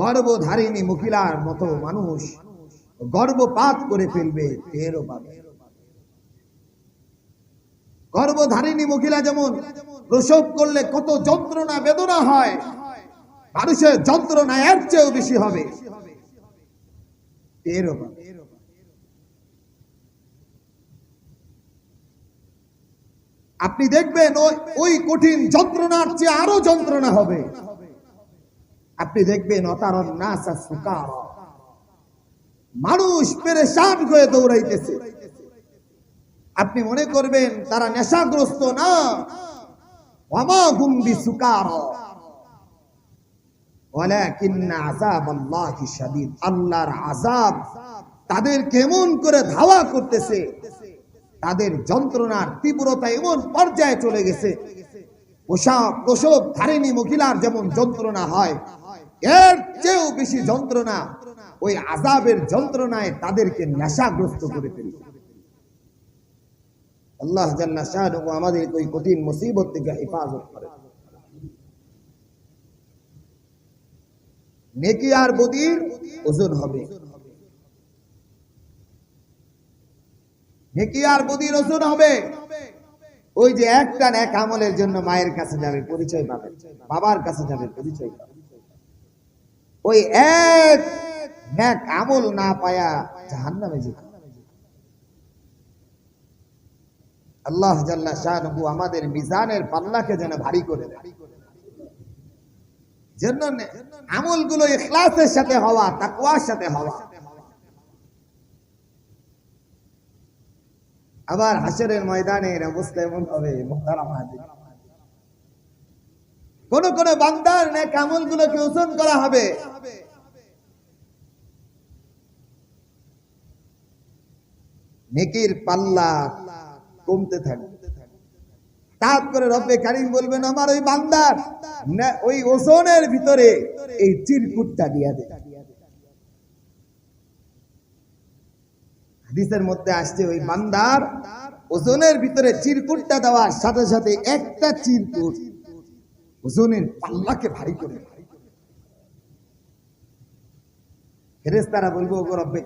গর্ভধারিণী মহিলার মতো মানুষ গর্ভপাত করে ফেলবে টেরও পাবে গর্ভধারিণী মহিলা যেমন প্রসব করলে কত যন্ত্রণা, বেদনা হয়, মানুষের যন্ত্রণা এর চেয়েও বেশি হবে। আপনি দেখবেন ওই কঠিন যন্ত্রণার চেয়ে আরও যন্ত্রণা হবে। আপনি দেখবেন, অতারণ সুকার মানুষ পেরেশান হয়ে দৌড়াইতেছে। আপনি মনে করবেন, তারা নেশাগ্রস্ত না। ওয়ামা হুম বিসুকার। ওয়ালাকিন্না আযাবাল্লাহি শাদীদ। আল্লাহর আযাব তাদের কেমন করে ধাওয়া করতেছে, তাদের যন্ত্রণার তীব্রতা এমন পর্যায়ে চলে গেছে। প্রসব মহিলার যেমন যন্ত্রণা হয় এর চেয়েও বেশি যন্ত্রণা ওই আজাবের যন্ত্রণায় তাদেরকে নেশাগ্রস্ত করে ফেলবে আল্লাহ আমাদের ওই কঠিন মুসিবত থেকে হেফাজত করে। নেকি আর বদির ওজন হবে। নেকি আর বদির ওজন হবে। ওই যে একটা এক আমলের জন্য মায়ের কাছে যাবে, পরিচয় পাবে। বাবার কাছে যাবে, পরিচয় পাবে। ওই এক ন্যাক আমল না পায়া জাহান্নামে যেতে। আল্লাহ জাল্লা শাহনবু আমাদের মিজানের পাল্লাকে যেন ভারী করে দেয়। জন্য আমলগুলো ইখলাসের সাথে হওয়া, তাকওয়ার সাথে হওয়া। আবার হাসরের ময়দানের অবস্থা এমন হবে, মোহতারাম হাজির। কোন কোন বান্দার নেক আমলগুলোকে ওজন করা হবে। নেকির পাল্লা কমতে থাকবে তাপ করে রব্বে কারিম বলবেন, আমার ওই বান্দার ওই ওজনের ভিতরে এই চিরকুটটা দিয়া দে। হাদিসের মধ্যে আসছে, ওই বান্দার ওজনের ভিতরে চিরকুটটা দেওয়ার সাথে সাথে একটা চিরকুট ওজনের পাল্লাকে ভারী করে। দেয়। ফেরেশতারা বলব, ওগো রব্বে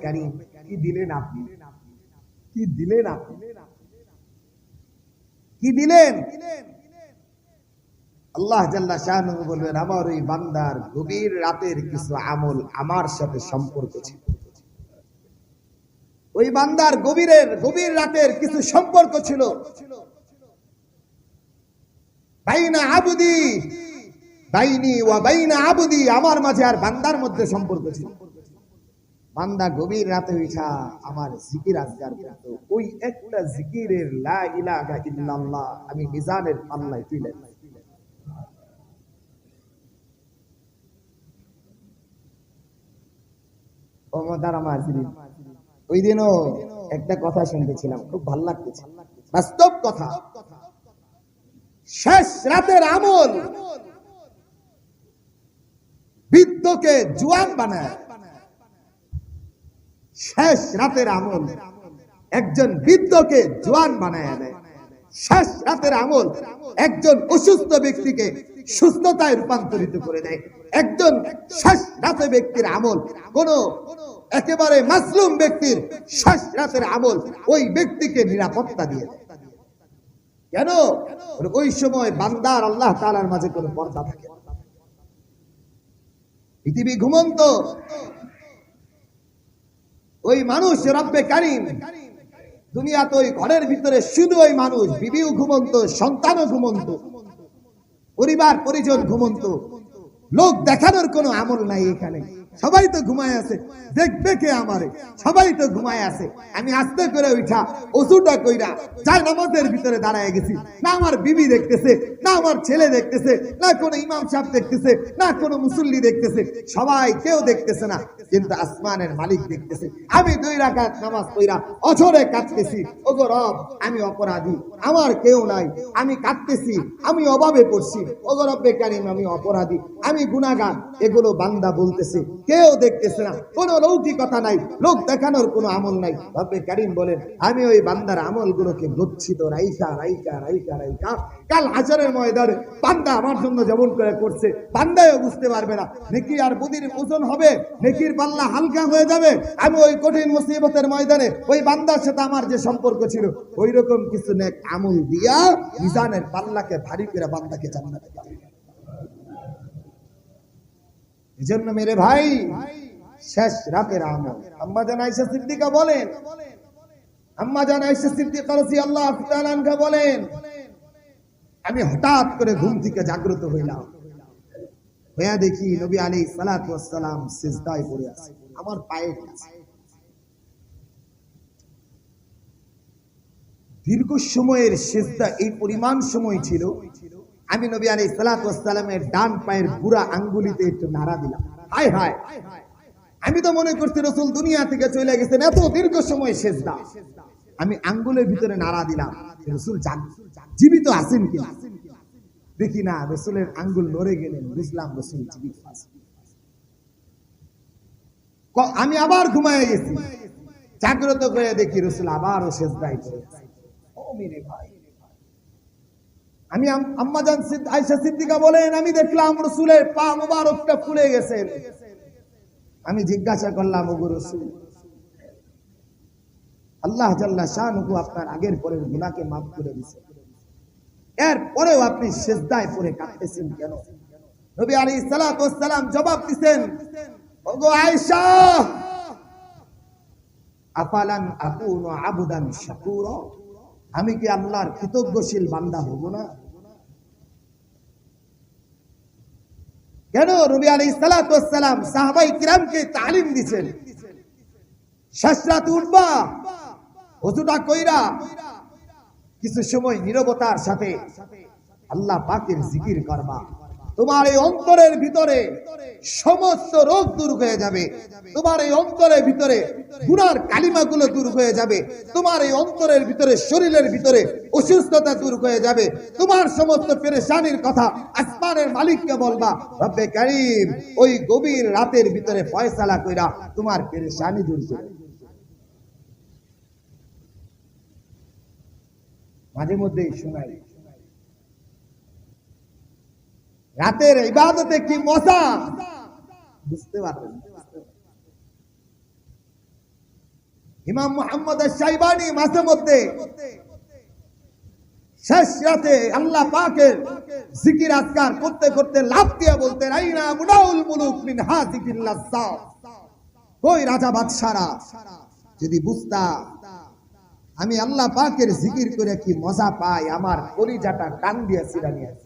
কি দিলেন আপনি? কি দিলেন আপনি? কি দিলেন? আল্লাহ জাল্লা বলবেন, আমার ওই বান্দার গভীর রাতের কিছু আমল আমার সাথে সম্পর্ক ছিল। ওই বান্দার গভীরের, গভীর রাতের কিছু সম্পর্ক ছিল। বাইনা আবুদি। বাইনি বাইনা আবুদি। আমার মাঝে আর বান্দার মধ্যে সম্পর্ক ছিল। বান্দা গভীর রাতে আমার জিকির আজগার ওই একটা জিকিরের লা ইলাহা ইল্লাল্লাহ, আমি মিজানের। ওই দিনও একটা কথা শুনতেছিলাম, খুব ভালো লাগতেছে। বাস্তব কথা। শেষ রাতের আমল। বৃদ্ধকে জুয়ান বানায়। শেষ রাতের আমল। একজন বৃদ্ধকে জোয়ান বানায়। শেষ রাতের আমল একজন অসুস্থ ব্যক্তিকে সুস্থতায় রূপান্তরিত করে দেয়। একজন শেষ রাতে ব্যক্তির আমল কোন একেবারে মাসলুম ব্যক্তির শেষ রাতের আমল ওই ব্যক্তিকে নিরাপত্তা দিয়ে দেয়। কেন? ওই সময় বান্দার আল্লাহ তালার মাঝে কোনো পর্দা থাকে পৃথিবী ঘুমন্ত। ওই মানুষ রব্বে কারিম। দুনিয়া তো ওই ঘরের ভিতরে শুধু ওই মানুষ। বিবিও ঘুমন্ত, সন্তানও ঘুমন্ত। পরিবার, পরিজন ঘুমন্ত। লোক দেখানোর কোনো আমল নাই এখানে। সবাই তো ঘুমায় আছে। দেখবে কে আমারে? সবাই তো ঘুমায় আছে। আমি আস্তে করে উঠা, ওষুধটা কইরা যাই নামাজের ভিতরে দাঁড়ায় গেছি। না আমার বিবি দেখতেছে, না আমার ছেলে দেখতেছে, না কোনো ইমাম সাহেব দেখতেছে, না কোনো মুসল্লি দেখতেছে। সবাই কেউ দেখতেছে না, কিন্তু আসমানের মালিক দেখতেছে। আমি দুই রাকাত নামাজ কইরা অঝরে কাঁদতেছি। ওগো রব, আমি অপরাধী, আমার কেউ নাই। আমি কাঁদতেছি, আমি অভাবে পড়ছি। ওগো রব্বে কারিম, আমি অপরাধী, আমি গুনাহগার, এগুলো বান্দা বলতেছে। কেউ দেখতেছে না। কোনো লৌকিকতা নাই, লোক দেখানোর কোনো আমল নাই। রব্বে কারিম বলেন, আমি ওই বান্দার আমলগুলোকে গচ্ছিত রাইকা রাইকা রাইকা রাইকা কাল হাজারের ময়দানে বান্দা আমার জন্য যেমন করে করছে বান্দায়ও বুঝতে পারবে না। নেকি আর বুদির ওজন হবে, নেকির পাল্লা হালকা হয়ে যাবে। আমি ওই কঠিন মুসিবতের ময়দানে ওই বান্দার সাথে আমার যে সম্পর্ক ছিল ওই রকম কিছু নেক আমল দিয়া মিজানের পাল্লাকে ভারী করে বান্দাকে জানাতে পাবে এজন্য মেরে ভাই, শেষ রাতের আমল। আম্মা জান আয়েশা সিদ্দিকা বলেন, আম্মা জান আয়েশা সিদ্দিকা রাদিয়াল্লাহু তাআলা আনহা বলেন, আমি হঠাৎ করে ঘুম থেকে জাগ্রত হইলাম। হইয়া দেখি নবী আলাইহিস সালাতু সালাম সিজদায় পড়ে আছে, আমার কাছে দীর্ঘ সময়ের সিজদা এই পরিমাণ সময় ছিল আমি নবী আলাইহিস সালাতু ওয়াস সালামের ডান পায়ের বুড়া আঙ্গুলিতে একটু নাড়া দিলাম। হায় হায়। আমি তো মনে করছি রসুল দুনিয়া থেকে চলে গেছেন, এত দীর্ঘ সময় সেজদা। আমি আঙ্গুলের ভিতরে নাড়া দিলাম রসুল জীবিত আছেন কিনা দেখি না, রসুলের আঙ্গুল নড়ে গেলেন বুঝলাম রসুল জীবিত আছেন আমি আবার ঘুমায় গেছি। জাগ্রত করে দেখি রসুল আবারও পড়ে আছে। ও মেরে ভাই। আমি আম- আম্মাজান আয়েশা সিদ্দিকা বলেন, আমি দেখলাম রসুলের পা মুবারকটা ফুলে গেছেন আমি জিজ্ঞাসা করলাম, ওগো রসুল, আল্লাহ জাল্লা শাহনুকু আপনার আগের পরের গুনাহকে মাফ করে দিয়েছে এর পরেও আপনি সেজদায় পরে কাঁদতেছেন কেন? নবী সালাতু সালাম জবাব দিচ্ছেন ওগো আয়েশা, আফালান আকুনু আবুদান শাকুরা? আমি কি আল্লাহর কৃতজ্ঞশীল বান্দা হব না? কেন রবি আলী সালাতাম সাহাবাই কিরামকে তালিম দিচ্ছেন শাসরাত উঠবা কইরা কিছু সময় নিরবতার সাথে আল্লাহ পাকের জিকির করবা তোমার এই অন্তরের ভিতরে সমস্ত রোগ দূর হয়ে যাবে। তোমার এই অন্তরের ভিতরে গুনার কালিমাগুলো দূর হয়ে যাবে। তোমার এই অন্তরের ভিতরে শরীরের ভিতরে অসুস্থতা দূর হয়ে যাবে। তোমার সমস্ত পেরেশানির কথা আসমানের মালিককে বলবা, রব্বে কারিম, ওই গভীর রাতের ভিতরে ফয়সালা কইরা তোমার পেরেশানি দূর করে মাঝে মধ্যেই শোনাই। রাতের ইবাদতে কি মজা? বুঝতে পারবেন ইমাম মোহাম্মদ সাইবানি মাঝে মধ্যে শেষ রাতে আল্লাহ পাকের জিকির আজকার করতে করতে লাভ দিয়ে বলতে রাইনা মুনাউল মুলুক মিন হাজিকিল লাজ্জাত কই রাজা বাদশারা, যদি বুঝতা, আমি আল্লাহ পাকের জিকির করে কি মজা পাই? আমার কলিজাটা টান দিয়ে সিরানি আছে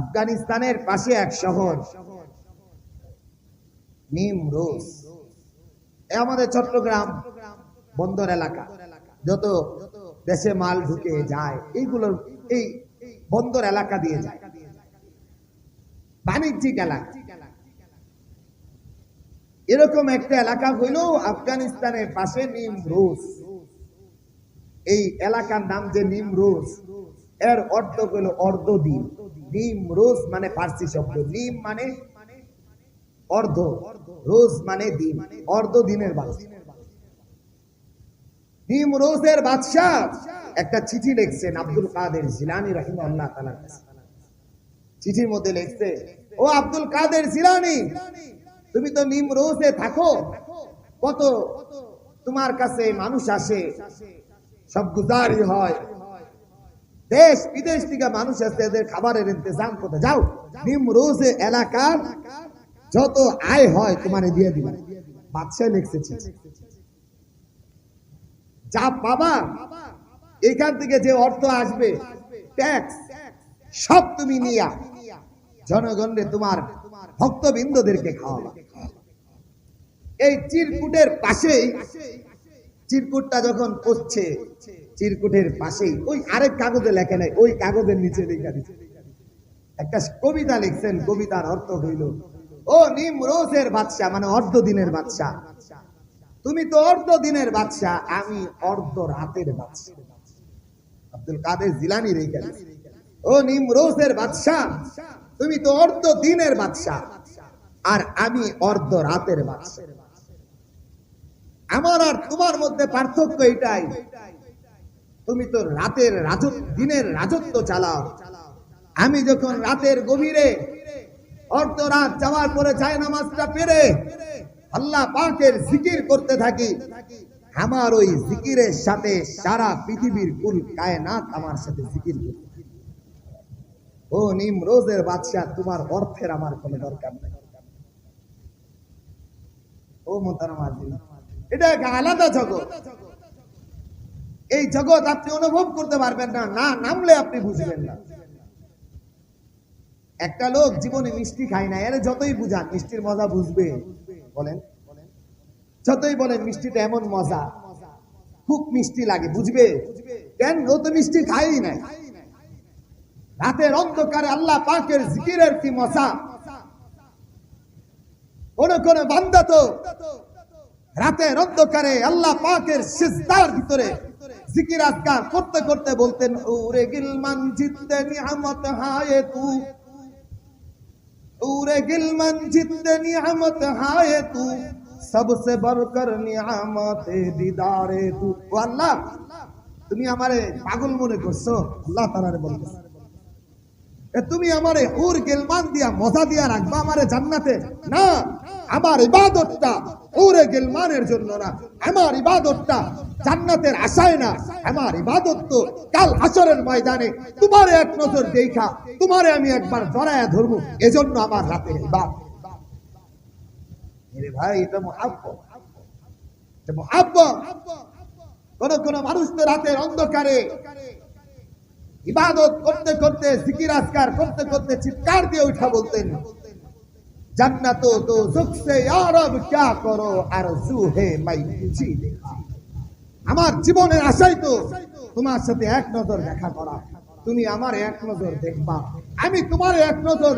আফগানিস্তানের পাশে এক শহর। নিমরোজ। এ আমাদের চট্টগ্রাম বন্দর এলাকা। যত দেশে মাল ঢুকে যায় এইগুলোর এই বন্দর এলাকা দিয়ে যায়। বাণিজ্যিক এলাকা। এরকম একটা এলাকা হইল আফগানিস্তানের পাশে নিমরোজ। এই এলাকার নাম যে নিমরোজ, এর অর্থ হলো অর্ধদিন নিম, রোজ মানে ফার্সি শব্দ। নিম মানে অর্ধ, রোজ মানে দিন, অর্ধ দিনের বাদশা। নিম, রোজের বাদশাহ একটা চিঠি লিখছেন আব্দুল কাদের জিলানি রহিম আল্লাহ তালার চিঠির মধ্যে লিখছে, ও আব্দুল কাদের জিলানি, তুমি তো নিম, রোজে থাকো। কত তোমার কাছে মানুষ আসে, সব গুজারি হয়। দেশ বিদেশ থেকে মানুষ আসছে, এদের খাবারের ইন্তজাম করতে। যাও, নিমরোজে এলাকার যত আয় হয় তোমার দিয়ে দিবা। বাদশাহ লিখছে যা পাবা, এখান থেকে যে অর্থ আসবে ট্যাক্স সব তুমি নিয়া। জনগণরে তোমার ভক্তবৃন্দদেরকে খাওয়াবা। এই চিরকুটের পাশেই, চিরকুটটা যখন পড়ছে চিরকুটের পাশেই, ওই আরেক কাগজে লেখে নাই, ওই কাগজের নিচে লেখা দিচ্ছে একটা কবিতা লিখছেন, কবিতার অর্থ হইল, ও নিম রোজের বাদশা মানে অর্ধ দিনের বাদশা তুমি তো অর্ধ দিনের বাদশা আমি অর্ধ রাতের বাদশা আব্দুল কাদের জিলানি রেখে। ও নিমরোজের বাদশাহ, তুমি তো অর্ধ দিনের বাদশাহ, আর আমি অর্ধ রাতের বাদশাহ আমার আর তোমার মধ্যে পার্থক্য এটাই তুমি তো রাতের রাজত্ব, দিনের রাজত্ব চালাও। আমি যখন রাতের গভীরে অর্ধ রাত যাওয়ার পরে যায় নামাজটা পেরে আল্লাহ পাকের জিকির করতে থাকি। আমার ওই জিকিরের সাথে সারা পৃথিবীর কুল কায়নাত আমার সাথে জিকির করতে। ও নিমরোজের বাদশাহ, তোমার অর্থের আমার কোনো দরকার নেই। ও মোতারাম এটা এক আলাদা জগৎ। এই জগৎ আপনি অনুভব করতে পারবেন না না নামলে আপনি বুঝবেন না। একটা লোক জীবনে মিষ্টি খায় না, এর যতই বুঝান, মিষ্টির মজা বুঝবে। বলেন। যতই বলেন, মিষ্টিটা এমন মজা। খুব মিষ্টি লাগে, বুঝবে? কেন? ও তো মিষ্টি খাই নাই। রাতের অন্ধকারে আল্লাহ পাকের জিকিরের কি মজা? কোন কোন বান্দা তো রাতের অন্ধকারে আল্লাহ পাকের সিজদার ভিতরে জিকির আজকার করতে করতে বলতেন উরে গিল মান জিততে নিহামত হায়ে তু। উরে গিল মান জিততে নিহামত হায়ে তু। সবসে বরকর নিহামত দিদারে তু। ও আল্লাহ, তুমি আমারে পাগল মনে করছ? আল্লাহ তাআলারে বলতেছে। তুমি আমারে হুর গেলমান দিয়া মজা দিয়া রাখবা আমার জান্নাতে? না, আমার ইবাদতটা হুরে গেলমানের জন্য না, আমার ইবাদতটা জান্নাতের আশায় না, আমার ইবাদত তো কাল আসরের ময়দানে। তোমার এক নজর দেখা তোমারে আমি একবার জড়ায়া ধরব, এজন্য আমার রাতে ইবাদত। ভাই, এটা এটা কোন কোন মানুষ তো রাতের অন্ধকারে ইবাদত করতে করতে, জিকির করতে করতে চিৎকার দিয়ে উঠা বলতেন, জান্নাতো তো সুখ সে আর করো আর জু হে মাই খুশি দেখা আমার জীবনের আশাই তো তোমার সাথে এক নজর দেখা করা। তুমি আমার এক নজর দেখবা। আমি তোমার এক নজর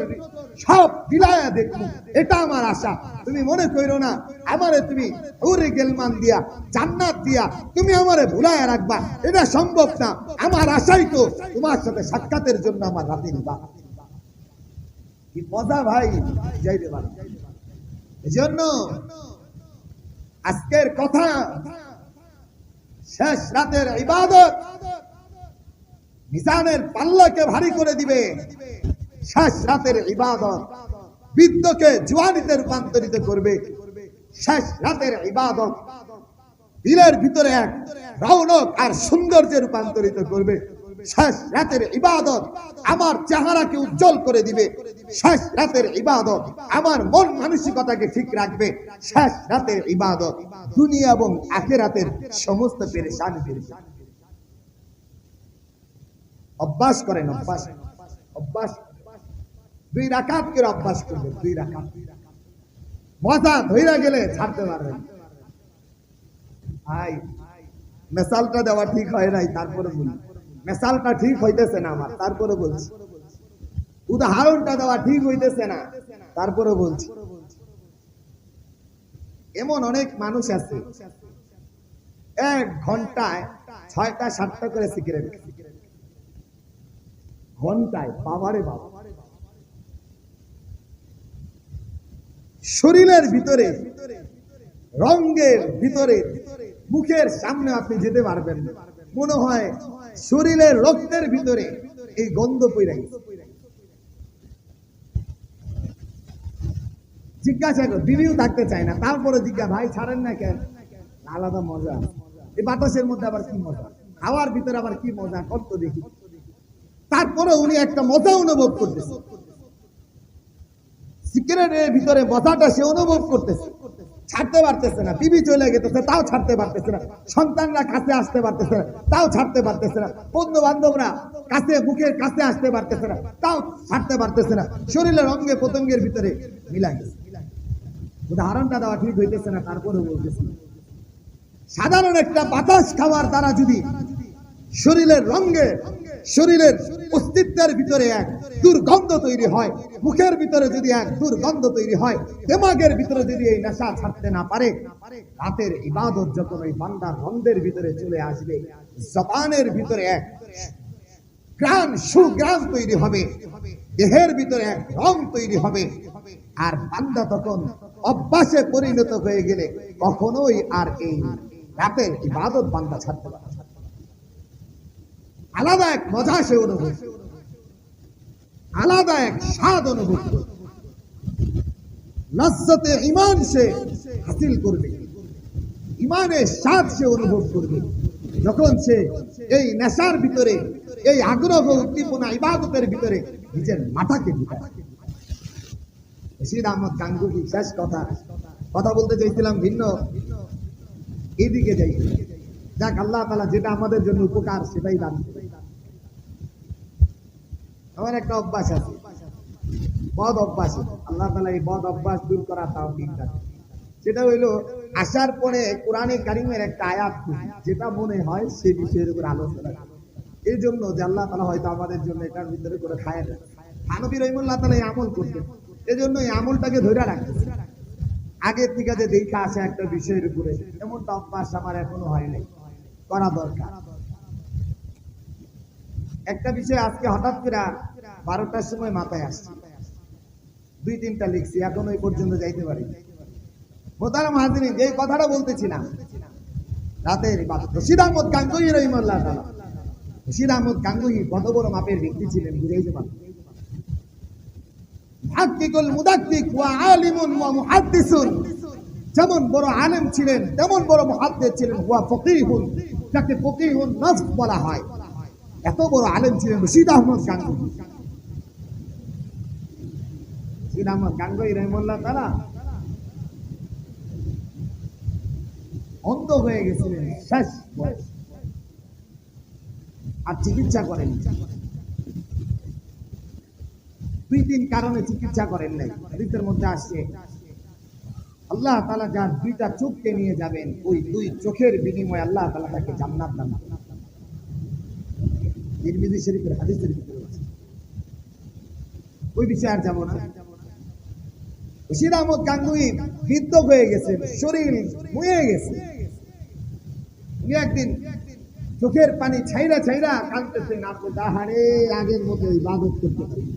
সব বিলায়া দেখব। এটা আমার আশা। তুমি মনে করো না, আমারে তুমি উরে গেলমান দিয়া, জান্নাত দিয়া, তুমি আমারে ভুলায়া রাখবা। এটা সম্ভব না। আমার আশাই তো তোমার সাথে সাক্ষাতের জন্য আমার রাতে নিবা কি মজা ভাই, যাইতে পারে। এজন্য আজকের কথা শেষ রাতের ইবাদত মিজানের পাল্লাকে ভারী করে দিবে। শেষ রাতের ইবাদত বৃদ্ধকে জোয়ানিতে রূপান্তরিত করবে। শেষ রাতের ইবাদত দিলের ভিতরে এক রৌনক আর সৌন্দর্যে রূপান্তরিত করবে। শেষ রাতের ইবাদত আমার চেহারাকে উজ্জ্বল করে দিবে। শেষ রাতের ইবাদত আমার মন মানসিকতাকে ঠিক রাখবে। শেষ রাতের ইবাদত দুনিয়া এবং আখেরাতের সমস্ত পেরেশানি পেরেশানি অভ্যাস করেন, অভ্যাস। অভ্যাস। দুই রাকাত করে অভ্যাস করবেন, দুই রাকাত। মজা ধইরা গেলে ছাড়তে পারবেন। ভাই মেসালটা দেওয়া ঠিক হয় নাই, তারপরে বলি। মেসালটা ঠিক হইতেছে না আমার, তারপরে বলছি। উদাহরণটা দেওয়া ঠিক হইতেছে না, তারপরে বলছি। এমন অনেক মানুষ আছে, এক ঘন্টায় ছয়টা, সাতটা করে সিগারেট ঘন্টায়, বাবারে বাবা। শরীরের ভিতরে রঙ্গের ভিতরে, মুখের সামনে আপনি যেতে পারবেন না। মনে হয় শরীরের রক্তের ভিতরে এই গন্ধ পইরাই জিজ্ঞাসা কর, বিবিও থাকতে চায় না। তারপরে জিজ্ঞাসা ভাই, ছাড়েন না কেন? আলাদা মজা। এই বাতাসের মধ্যে আবার কি মজা? খাওয়ার ভিতরে আবার কি মজা? কত দেখি। তারপরে উনি একটা মজা অনুভব করতেছে। সিগারেটের ভিতরে মজাটা সে অনুভব করতেছে। ছাড়তে পারতেছে না, বিবি চলে গেতেছে, তাও ছাড়তে পারতেছে না, সন্তানরা কাছে আসতে পারতেছে না, তাও ছাড়তে পারতেছে না বন্ধু বান্ধবরা কাছে, মুখের কাছে আসতে পারতেছে না, তাও ছাড়তে পারতেছে না শরীরের অঙ্গে পতঙ্গের ভিতরে মিলাই গেছে উদাহরণটা দেওয়া ঠিক হইতেছে না তারপরে বলতেছি। সাধারণ একটা বাতাস খাওয়ার দ্বারা যদি শরীরের রঙে শরীরের অস্তিত্বের ভিতরে এক দুর্গন্ধ তৈরি হয় মুখের ভিতরে যদি এক দুর্গন্ধ তৈরি হয়, দেমাগের ভিতরে যদি এই নেশা ছাড়তে না পারে, রাতের ইবাদত যখন ওই বান্দার রন্ধের ভিতরে চলে আসবে, জবানের ভিতরে এক গ্রাম সুগ্রাম তৈরি হবে, দেহের ভিতরে এক রং তৈরি হবে আর বান্দা তখন অভ্যাসে পরিণত হয়ে গেলে কখনোই আর এই রাতের ইবাদত বান্দা ছাড়তে পারে। আলাদা এক মজা সে অনুভব। আলাদা এক স্বাদ অনুভব। লজ্জতে ইমান সে হাসিল করবে। ইমানের স্বাদ সে অনুভব করবে। যখন সে এই নেশার ভিতরে, এই আগ্রহ, উদ্দীপনা, ইবাদতের ভিতরে নিজের মাথাকে রশিদ আহমদ গাঙ্গুলি, শেষ কথা। কথা বলতে চাইছিলাম ভিন্ন। এইদিকে যাই। যাক, আল্লাহ তালা যেটা আমাদের জন্য উপকার সেটাই দান। আমার একটা অভ্যাস আছে। বদ অভ্যাস আল্লাহ তালা এই বদ অভ্যাস দূর করা তাও সেটা হইল, আসার পরে কোরআনে কারিমের একটা আয়াত যেটা মনে হয় সে বিষয়ের উপর আলোচনা। এই জন্য যে আল্লাহ তালা হয়তো আমাদের জন্য এটার ভিতরে করে খায় না। হানবী রহিমুল্লাহ তালা এই আমল করতেন। এই জন্য এই আমলটাকে ধরে রাখতেছে আগের থেকে যে দেখা আসে একটা বিষয়ের উপরে, এমনটা অভ্যাস আমার এখনও হয় নাই। করা দরকার। একটা বিষয় আজকে হঠাৎ করে বারোটার সময় মাথায় আসছে। দুই, তিনটা লিখছি, এখন ওই পর্যন্ত যাইতে পারি। মোতারা মাহাদিনী যে কথাটা বলতেছিলাম, রাতের রশিদ আহমদ গাঙ্গুহি রহিমাল্লাহ তাআলা রশিদ আহমদ গাঙ্গুহি বড় মাপের ব্যক্তি ছিলেন বুঝাইতে পারেন যেমন বড় আলেম ছিলেন, তেমন বড় মুহাদ্দিস ছিলেন ওয়া ফকিহুন, যাকে ফকিহুন নফস বলা হয়। এত বড় আলেম ছিলেন রশিদ আহমদ গাঙ্গুহি রশিদ আহমদ রহিমাল্লাহ তাআলা অন্ধ হয়ে গেছিলেন শেষ আর চিকিৎসা করেন দুই তিন কারণে চিকিৎসা করেন নাই। মধ্যে আসছে, আল্লাহ তালা যার দুইটা চোখকে নিয়ে যাবেন, ওই দুই চোখের বিনিময়ে আল্লাহ তালা তাকে জান্নাত দান তিরমিজি শরীফের হাদিসের ভিতরে আছে। ওই আর যাব না। বশির আহমদ গাঙ্গুই বৃদ্ধ হয়ে গেছেন শরীর মুয়ে গেছে। উনি একদিন চোখের পানি ছাইরা ছাইরা কাঁদতেছেন আপনি তাহারে আগের মতো ইবাদত করতে পারেন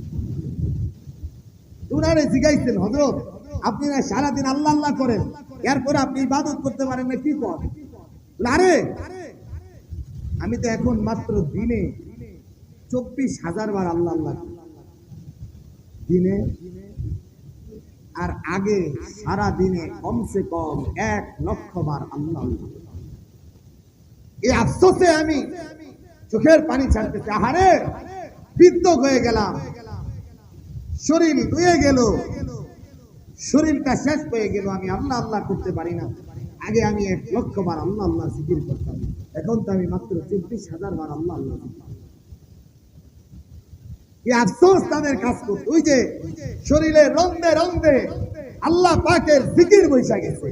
উনারে জিগাইছেন হজরত আপনি না সারাদিন আল্লাহ আল্লাহ করেন? এরপরে আপনি ইবাদত করতে পারেন না, কি কর? আরে, আমি তো এখন মাত্র দিনে চব্বিশ হাজার বার আল্লাহ আল্লাহ দিনে আর আগে সারা দিনে কমসে কম এক লক্ষ বার আল্লাহ। এই আফসোসে আমি চোখের পানি ছাড়তেছি। আহারে, বৃদ্ধ হয়ে গেলাম। শরীর ধুয়ে গেল। শরীরটা শেষ হয়ে গেল। আমি আল্লাহ আল্লাহ করতে পারি না। আগে আমি এক লক্ষ বার আল্লাহ আল্লাহ জিকির করতাম। এখন তো আমি মাত্র চব্বিশ হাজার বার আল্লাহ আল্লাহ এই আফসোস তাদের কাজ করত ওই যে শরীরে রন্ধে রন্ধে আল্লাহ পাকের জিকির বৈশা গেছে।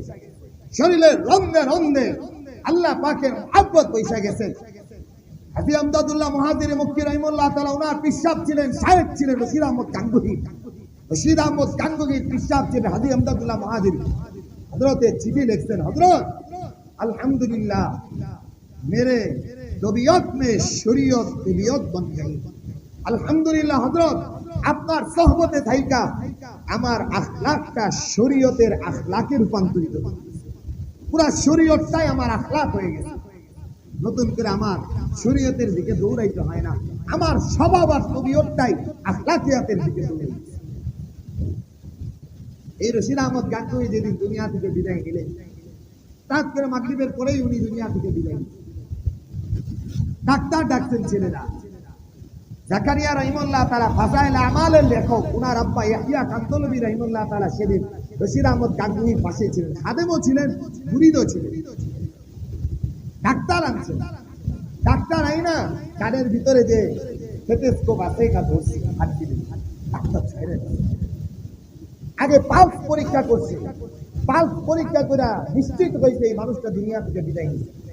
শরীরে রন্ধে রন্ধে আল্লাহ পাকের আব্বত বৈশা গেছে। আমদাদুল্লাহ তালা আমদাদুল্লাহ আলহামদুলিল্লাহ, মেরে দবিয়ত মে শরীয়ত দবিয়ত বন গেল। আলহামদুলিল্লাহ, হযরত, আপনার সহবতে থাইকা আমার আখলাকটা শরীয়তের আখলাকে রূপান্তরিত পুরা শরীয়তটাই আমার আখলাক হয়ে গেছে। নতুন করে আমার শরীয়তের দিকে দৌড়াইতে হয় না। আমার স্বভাব আর তবিয়তটাই আখলাকিয়াতের দিকে দৌড়াইছে। এই রশিদ আহমদ গাঙ্গুই যেদিন দুনিয়া থেকে বিদায় নিলেন, তার করে মাগরিবের পরেই উনি দুনিয়া থেকে বিদায়। ডাক্তার ডাকছেন ছেলেরা। জাকারিয়া রহিমুল্লাহ তাআলা ফাজাইল আমালের লেখক, উনার আব্বা ইয়াহিয়া কান্তলবী রহিমুল্লাহ তাআলা সেদিন রশিদ আহমদ গাঙ্গুহির পাশে ছিলেন, খাদেমও ছিলেন, মুরিদও ছিলেন। ডাক্তার ডাক্তার আই না কানের ভিতরে যে স্টেথোস্কোপ আছে, এটা ধরছে দিলেন ডাক্তার ছেড়ে। আগে পালস পরীক্ষা করছে। পালস পরীক্ষা করে নিশ্চিত হয়েছে এই মানুষটা দুনিয়া থেকে বিদায় নিচ্ছে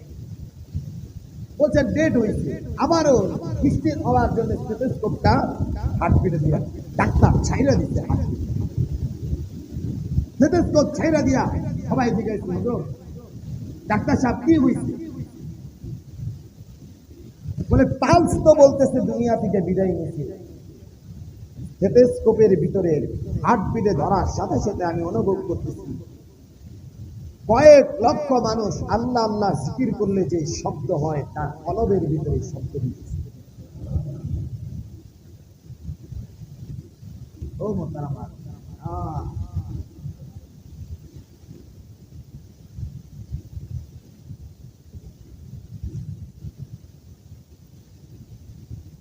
বলছেন ডেট হয়েছে। আবারও নিশ্চিত হওয়ার জন্য স্টেথোস্কোপটা পিটে দিয়া ডাক্তার ছাইরা দিচ্ছে স্টেথোস্কোপ ছাইরা দিয়া সবাই জিজ্ঞাসা করল, ডাক্তার সাহেব, কি হয়েছে? বলে পালস তো বলতেছে দুনিয়া থেকে বিদায় নিয়েছে। স্টেথোস্কোপের ভিতরে হার্টবিটে ধরার সাথে সাথে আমি অনুভব করতেছি। কয়েক লক্ষ মানুষ আল্লাহ আল্লাহ জিকির করলে যে শব্দ হয়, তার কলবের ভিতরে শব্দ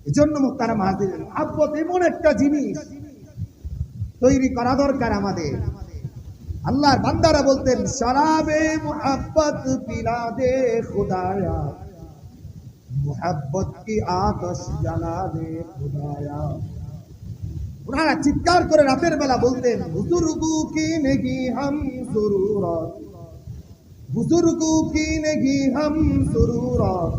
এজন্য মুক্তারা মাহাদির আব্বত এমন একটা জিনিস তৈরি করা দরকার আমাদের। আল্লাহর বান্দারা বলতেন শরাবে মোহাব্বত পিলা দে খুদায়া। মোহাব্বত কি আতশ জ্বালা দে খুদায়া? ওনারা চিৎকার করে রাতের বেলা বলতেন, বুজুর্গু কি নেগি হাম সুরুরত বুজুর্গু কি নেগি হাম সুরুরত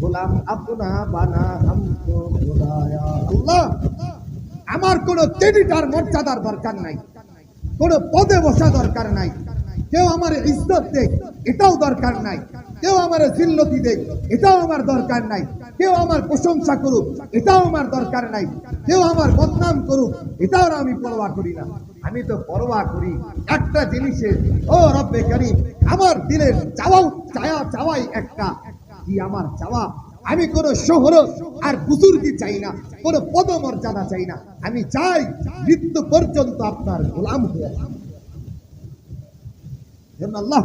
গোলাম আপনা বানা হামকো খুদায়া। আল্লাহ, আমার কোনো ক্রেডিটার মর্যাদার দরকার নাই। কোনো পদে বসা দরকার নাই। কেউ আমার ইজ্জত দেখ, এটাও দরকার নাই। কেউ আমার জিল্লতি দেখ, এটাও আমার দরকার নাই। কেউ আমার প্রশংসা করুক, এটাও আমার দরকার নাই। কেউ আমার বদনাম করুক, এটাও আমি পরোয়া করি না। আমি তো পরোয়া করি। একটা জিনিসের ও রব্বে করিম, আমার দিলের চাওয়াও চাওয়া চাওয়াই একটা। কি আমার চাওয়া? আমি কোন শহর আর বুজুর্গি চাই না, কোন পদমর্যাদা চাই না। আমি চাই মৃত্যু পর্যন্ত আপনার গোলাম হয়ে আল্লাহ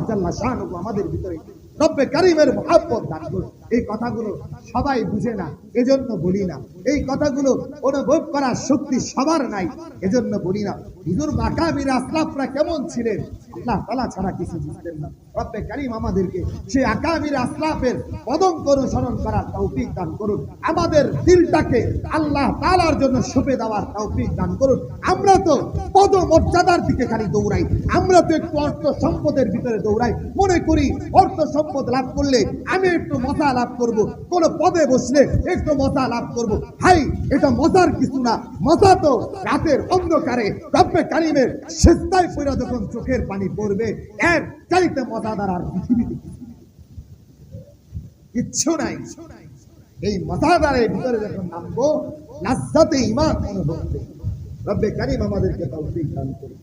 আমাদের ভিতরে রব্বে কারিমের মহাব্বত দান করুন। এই কথাগুলো সবাই বুঝে না, এজন্য বলি না। এই কথাগুলো অনুভব করার শক্তি সবার নাই, এজন্য বলি না। হুজুর বাকাবির আসলাফরা কেমন ছিলেন? আল্লাহ তালা ছাড়া কিছু বুঝতেন না। রব্বে কারিম আমাদেরকে সেই আকাবির আসলাফের পদঙ্ক অনুসরণ করার তৌফিক দান করুন। আমাদের দিলটাকে আল্লাহ তালার জন্য সঁপে দেওয়ার তৌফিক দান করুন। আমরা তো পদ মর্যাদার দিকে খালি দৌড়াই। আমরা তো একটু অর্থ সম্পদের ভিতরে দৌড়াই। মনে করি অর্থ সম্পদ লাভ করলে আমি একটু মজা লাভ করব। কোন পদে বসলে একটু মজা লাভ করব। হাই, এটা মজার কিছু না। মজা তো রাতের অন্ধকারে, রব্বে কারিমের শেষটায় পড়া যখন চোখের পানি পড়বে, এর চাইতে মজাদার আর পৃথিবীতে কিচ্ছু নাই। এই মজাদারের ভিতরে যখন নামবো, লাজ্জাতে ইমান অনুভব করব। রব্বে কারিম আমাদেরকে তৌফিক দান করুন।